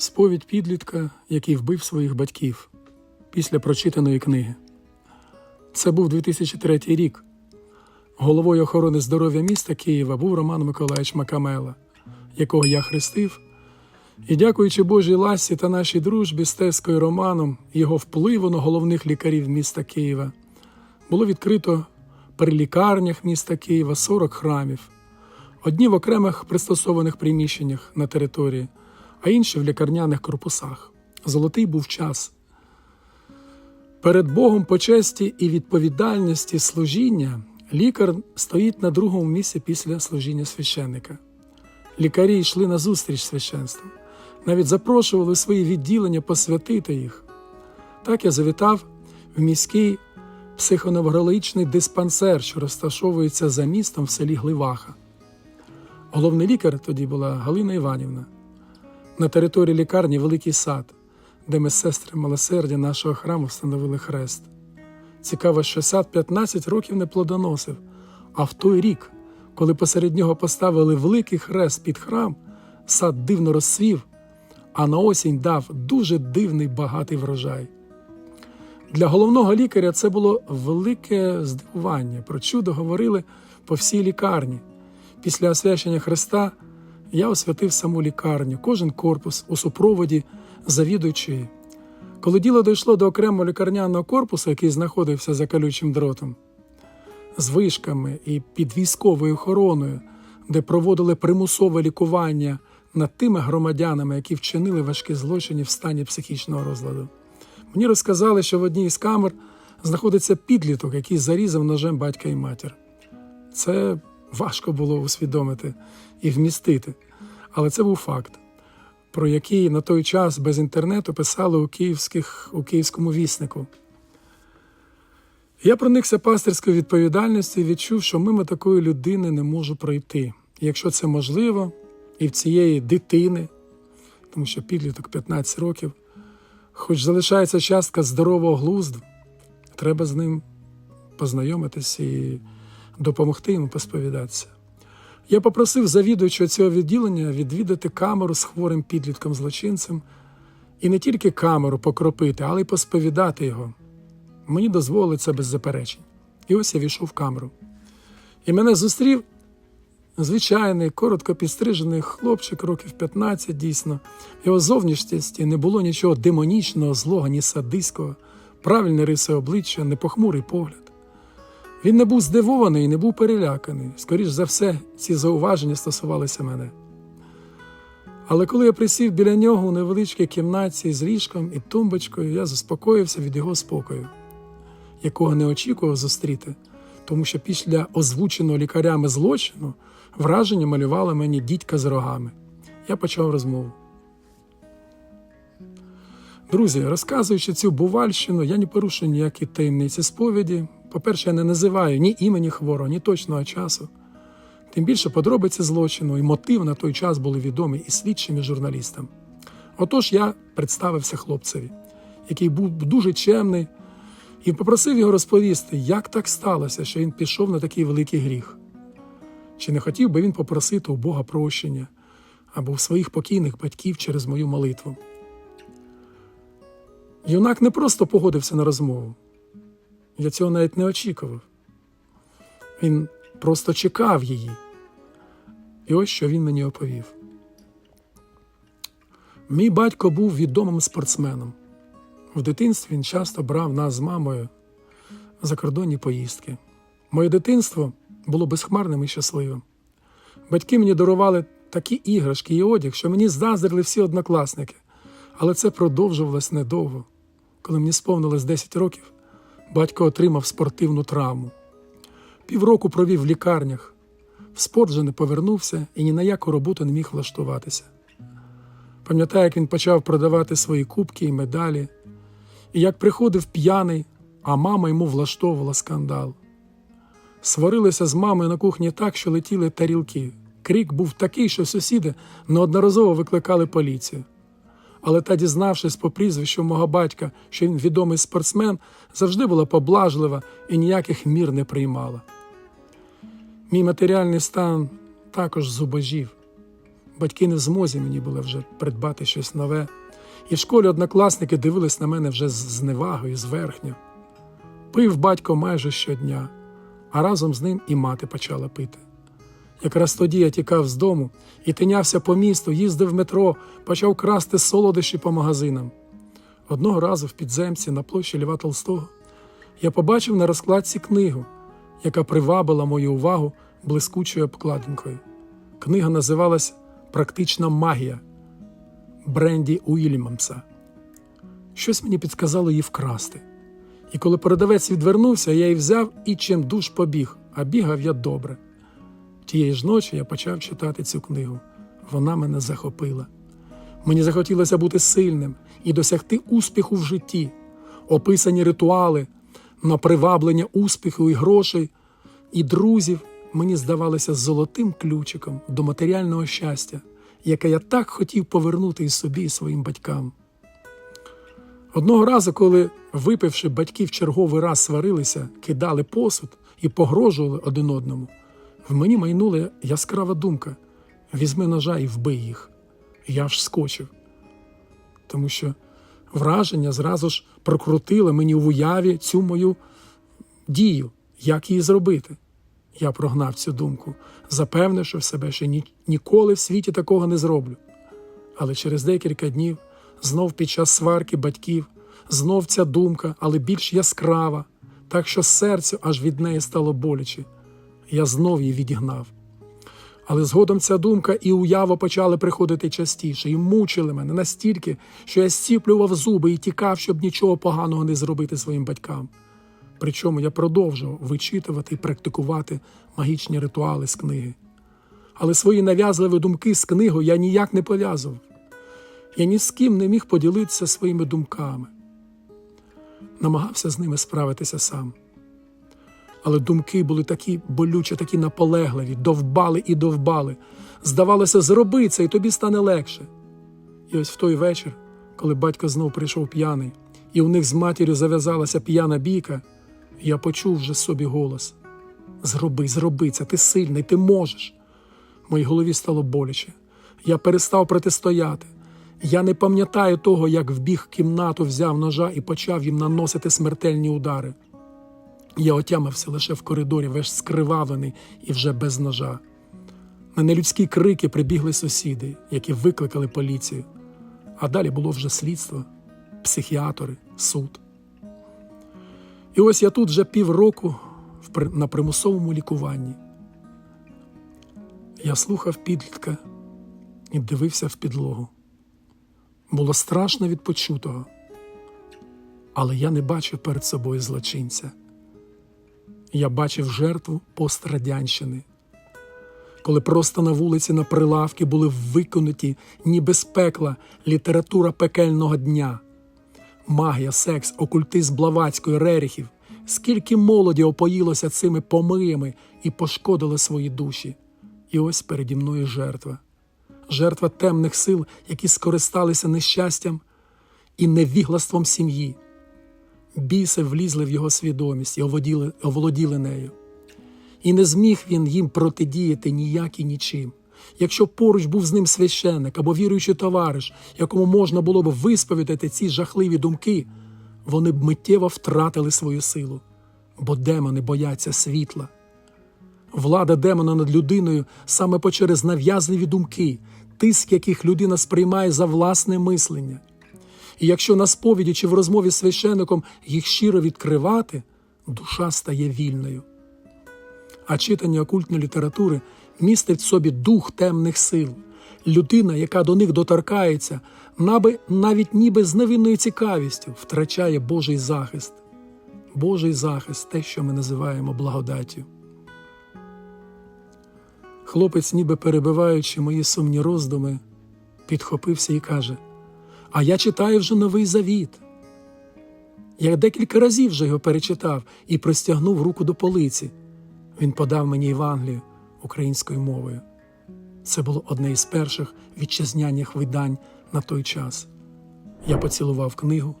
Сповідь підлітка, який вбив своїх батьків після прочитаної книги. Це був 2003 рік. Головою охорони здоров'я міста Києва був Роман Миколаївич Макамела, якого я хрестив. І дякуючи Божій ласі та нашій дружбі з Тескою Романом його впливу на головних лікарів міста Києва, було відкрито при лікарнях міста Києва 40 храмів, одні в окремих пристосованих приміщеннях на території, а інші в лікарняних корпусах. Золотий був час. Перед Богом по честі і відповідальності служіння лікар стоїть на другому місці після служіння священника. Лікарі йшли на зустріч священству, навіть запрошували свої відділення посвятити їх. Так я завітав в міський психоневрологічний диспансер, що розташовується за містом в селі Гливаха. Головний лікар тоді була Галина Іванівна. На території лікарні великий сад, де ми сестри милосердя нашого храму встановили хрест. Цікаво, що сад 15 років не плодоносив, а в той рік, коли посеред нього поставили великий хрест під храм, сад дивно розсвів, а на осінь дав дуже дивний багатий врожай. Для головного лікаря це було велике здивування. Про чудо говорили по всій лікарні. Після освячення Христа я освятив саму лікарню, кожен корпус у супроводі завідуючої. Коли діло дійшло до окремого лікарняного корпусу, який знаходився за колючим дротом, з вишками і під військовою охороною, де проводили примусове лікування над тими громадянами, які вчинили важкі злочини в стані психічного розладу. Мені розказали, що в одній із камер знаходиться підліток, який зарізав ножем батька і матір. Це важко було усвідомити і вмістити, але це був факт, про який на той час без інтернету писали у, київських, у київському віснику. Я проникся пастирською відповідальністю і відчув, що мимо такої людини не можу пройти. Якщо це можливо, і в цієї дитини, тому що підліток 15 років, хоч залишається частка здорового глузду, треба з ним познайомитися і допомогти йому посповідатися. Я попросив завідувача цього відділення відвідати камеру з хворим підлітком злочинцем і не тільки камеру покропити, але й посповідати його. Мені дозволили це без заперечень. І ось я війшов в камеру. І мене зустрів звичайний, коротко підстрижений хлопчик, років 15 дійсно. Його зовнішності не було нічого демонічного, злого, ні садиського, правильне риси обличчя, непохмурий погляд. Він не був здивований і не був переляканий. Скоріш за все, ці зауваження стосувалися мене. Але коли я присів біля нього у невеличкій кімнаті з ліжком і тумбочкою, я заспокоївся від його спокою, якого не очікував зустріти, тому що після озвученого лікарями злочину враження малювала мені дідька з рогами. Я почав розмову. Друзі, розказуючи цю бувальщину, я не порушую ніякі таємниці сповіді. По-перше, я не називаю ні імені хворого, ні точного часу. Тим більше подробиці злочину і мотив на той час були відомі і слідчим, і журналістам. Отож я представився хлопцеві, який був дуже чемний, і попросив його розповісти, як так сталося, що він пішов на такий великий гріх. Чи не хотів би він попросити у Бога прощення або у своїх покійних батьків через мою молитву? Юнак не просто погодився на розмову. Я цього навіть не очікував. Він просто чекав її. І ось що він мені оповів. Мій батько був відомим спортсменом. В дитинстві він часто брав нас з мамою за кордонні поїздки. Моє дитинство було безхмарним і щасливим. Батьки мені дарували такі іграшки і одяг, що мені заздрили всі однокласники. Але це продовжувалось недовго. Коли мені сповнилось 10 років, батько отримав спортивну травму. Півроку провів в лікарнях. В спорт вже не повернувся і ні на яку роботу не міг влаштуватися. Пам'ятаю, як він почав продавати свої кубки і медалі, і як приходив п'яний, а мама йому влаштовувала скандал. Сварилися з мамою на кухні так, що летіли тарілки. Крик був такий, що сусіди неодноразово викликали поліцію. Але та, дізнавшись по прізвищу мого батька, що він відомий спортсмен, завжди була поблажлива і ніяких мір не приймала. Мій матеріальний стан також зубожів. Батьки не в змозі мені були вже придбати щось нове. І в школі однокласники дивились на мене вже з зневагою, зверхньо. Пив батько майже щодня, а разом з ним і мати почала пити. Якраз тоді я тікав з дому і тинявся по місту, їздив в метро, почав красти солодощі по магазинам. Одного разу в підземці на площі Льва Толстого я побачив на розкладці книгу, яка привабила мою увагу блискучою обкладинкою. Книга називалась Практична магія Бренді Уільямса. Щось мені підказало її вкрасти. І коли продавець відвернувся, я її взяв і чим душ побіг, а бігав я добре. Тієї ж ночі я почав читати цю книгу. Вона мене захопила. Мені захотілося бути сильним і досягти успіху в житті, описані ритуали на приваблення успіху і грошей, і друзів мені здавалося золотим ключиком до матеріального щастя, яке я так хотів повернути і собі, і своїм батькам. Одного разу, коли, випивши, батьки в черговий раз сварилися, кидали посуд і погрожували один одному, в мені майнула яскрава думка: візьми ножа і вбий їх. Я ж скочив, тому що враження зразу ж прокрутило мені в уяві цю мою дію, як її зробити. Я прогнав цю думку, запевнивши в себе, що ні, ніколи в світі такого не зроблю. Але через декілька днів, знов під час сварки батьків, знов ця думка, але більш яскрава, так що серцю аж від неї стало боляче. Я знов її відігнав. Але згодом ця думка і уява почали приходити частіше і мучили мене настільки, що я стіплював зуби і тікав, щоб нічого поганого не зробити своїм батькам. Причому я продовжував вичитувати і практикувати магічні ритуали з книги. Але свої нав'язливі думки з книгою я ніяк не пов'язував. Я ні з ким не міг поділитися своїми думками. Намагався з ними справитися сам. Але думки були такі болючі, такі наполегливі, довбали і довбали. Здавалося, зроби це, і тобі стане легше. І ось в той вечір, коли батько знов прийшов п'яний, і у них з матір'ю зав'язалася п'яна бійка, я почув вже собі голос: Зроби, зроби це, ти сильний, ти можеш. Моїй голові стало боляче. Я перестав протистояти. Я не пам'ятаю того, як вбіг в кімнату, взяв ножа і почав їм наносити смертельні удари. Я отямився лише в коридорі, весь скривавлений і вже без ножа. На нелюдські крики прибігли сусіди, які викликали поліцію. А далі було вже слідство, психіатри, суд. І ось я тут вже півроку на примусовому лікуванні. Я слухав підлітка і дивився в підлогу. Було страшно від почутого, але я не бачив перед собою злочинця. Я бачив жертву пострадянщини, коли просто на вулиці на прилавки були виконуті, ніби з пекла, література пекельного дня, магія, секс, окультизм Блаватської, Реріхів, скільки молоді опоїлося цими помиями і пошкодили свої душі. І ось переді мною жертва, жертва темних сил, які скористалися нещастям і невіглаством сім'ї. Біси влізли в його свідомість і оводіли, оволоділи нею. І не зміг він їм протидіяти ніяк і нічим. Якщо поруч був з ним священник або віруючий товариш, якому можна було б висповідати ці жахливі думки, вони б миттєво втратили свою силу, бо демони бояться світла. Влада демона над людиною саме через нав'язливі думки, тиск яких людина сприймає за власне мислення. І якщо на сповіді чи в розмові з священником їх щиро відкривати, душа стає вільною. А читання окультної літератури містить в собі дух темних сил, людина, яка до них доторкається, навіть ніби з невинною цікавістю втрачає Божий захист. Божий захист те, що ми називаємо благодаттю. Хлопець, ніби перебиваючи мої сумні роздуми, підхопився і каже: А я читаю вже новий завіт. Я декілька разів вже його перечитав і простягнув руку до полиці. Він подав мені Євангелію українською мовою. Це було одне із перших вітчизнянних видань на той час. Я поцілував книгу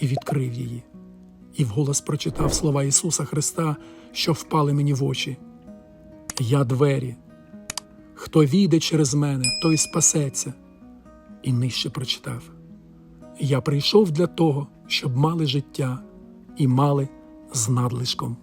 і відкрив її, і вголос прочитав слова Ісуса Христа, що впали мені в очі. Я двері. Хто війде через мене, той спасеться. І нижче прочитав: Я прийшов для того, щоб мали життя і мали з надлишком.